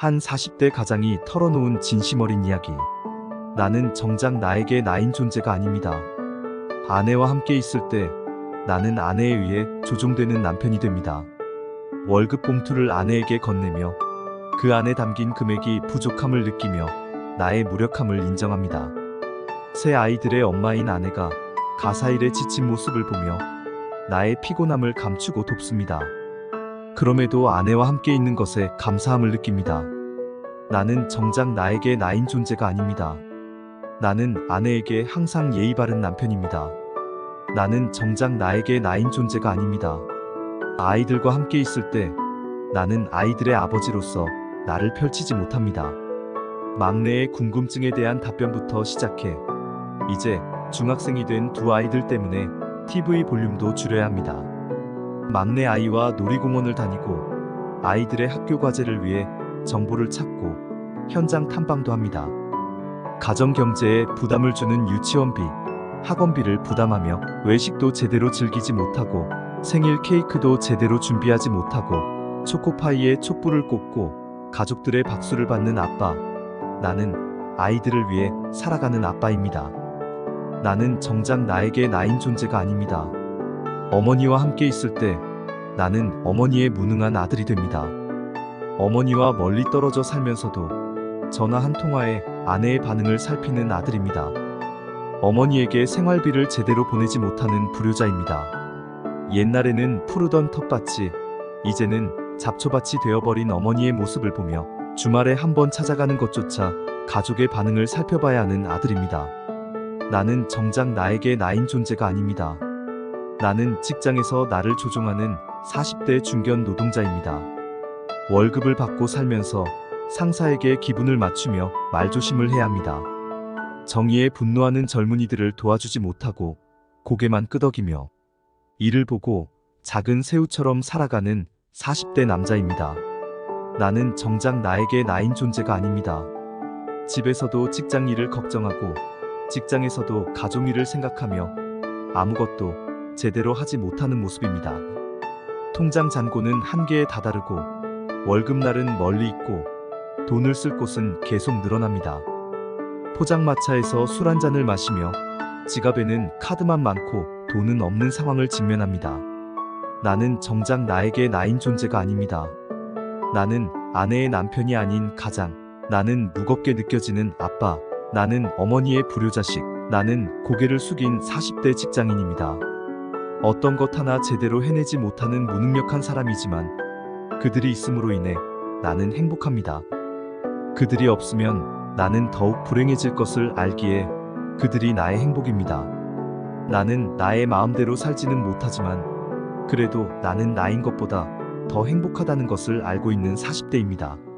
한 40대 가장이 털어놓은 진심 어린 이야기. 나는 정작 나에게 나인 존재가 아닙니다. 아내와 함께 있을 때 나는 아내에 의해 조종되는 남편이 됩니다. 월급 봉투를 아내에게 건네며 그 안에 담긴 금액이 부족함을 느끼며 나의 무력함을 인정합니다. 새 아이들의 엄마인 아내가 가사일에 지친 모습을 보며 나의 피곤함을 감추고 돕습니다. 그럼에도 아내와 함께 있는 것에 감사함을 느낍니다. 나는 정작 나에게 나인 존재가 아닙니다. 나는 아내에게 항상 예의 바른 남편입니다. 나는 정작 나에게 나인 존재가 아닙니다. 아이들과 함께 있을 때 나는 아이들의 아버지로서 나를 펼치지 못합니다. 막내의 궁금증에 대한 답변부터 시작해 이제 중학생이 된 두 아이들 때문에 TV 볼륨도 줄여야 합니다. 막내 아이와 놀이공원을 다니고 아이들의 학교 과제를 위해 정보를 찾고 현장 탐방도 합니다. 가정 경제에 부담을 주는 유치원비, 학원비를 부담하며 외식도 제대로 즐기지 못하고 생일 케이크도 제대로 준비하지 못하고 초코파이에 촛불을 꽂고 가족들의 박수를 받는 아빠. 나는 아이들을 위해 살아가는 아빠입니다. 나는 정작 나에게 나인 존재가 아닙니다. 어머니와 함께 있을 때 나는 어머니의 무능한 아들이 됩니다. 어머니와 멀리 떨어져 살면서도 전화 한 통화에 아내의 반응을 살피는 아들입니다. 어머니에게 생활비를 제대로 보내지 못하는 불효자입니다. 옛날에는 푸르던 텃밭이 이제는 잡초밭이 되어버린 어머니의 모습을 보며 주말에 한 번 찾아가는 것조차 가족의 반응을 살펴봐야 하는 아들입니다. 나는 정작 나에게 나인 존재가 아닙니다. 나는 직장에서 나를 조종하는 40대 중견 노동자입니다. 월급을 받고 살면서 상사에게 기분을 맞추며 말조심을 해야 합니다. 정의에 분노하는 젊은이들을 도와주지 못하고 고개만 끄덕이며 이를 보고 작은 새우처럼 살아가는 40대 남자입니다. 나는 정작 나에게 나인 존재가 아닙니다. 집에서도 직장 일을 걱정하고 직장에서도 가족 일을 생각하며 아무것도 제대로 하지 못하는 모습입니다. 통장 잔고는 한계에 다다르고 월급날은 멀리 있고 돈을 쓸 곳은 계속 늘어납니다. 포장마차에서 술 한 잔을 마시며 지갑에는 카드만 많고 돈은 없는 상황을 직면합니다. 나는 정작 나에게 나인 존재가 아닙니다. 나는 아내의 남편이 아닌 가장, 나는 무겁게 느껴지는 아빠, 나는 어머니의 불효자식, 나는 고개를 숙인 40대 직장인입니다. 어떤 것 하나 제대로 해내지 못하는 무능력한 사람이지만 그들이 있음으로 인해 나는 행복합니다. 그들이 없으면 나는 더욱 불행해질 것을 알기에 그들이 나의 행복입니다. 나는 나의 마음대로 살지는 못하지만 그래도 나는 나인 것보다 더 행복하다는 것을 알고 있는 40대입니다.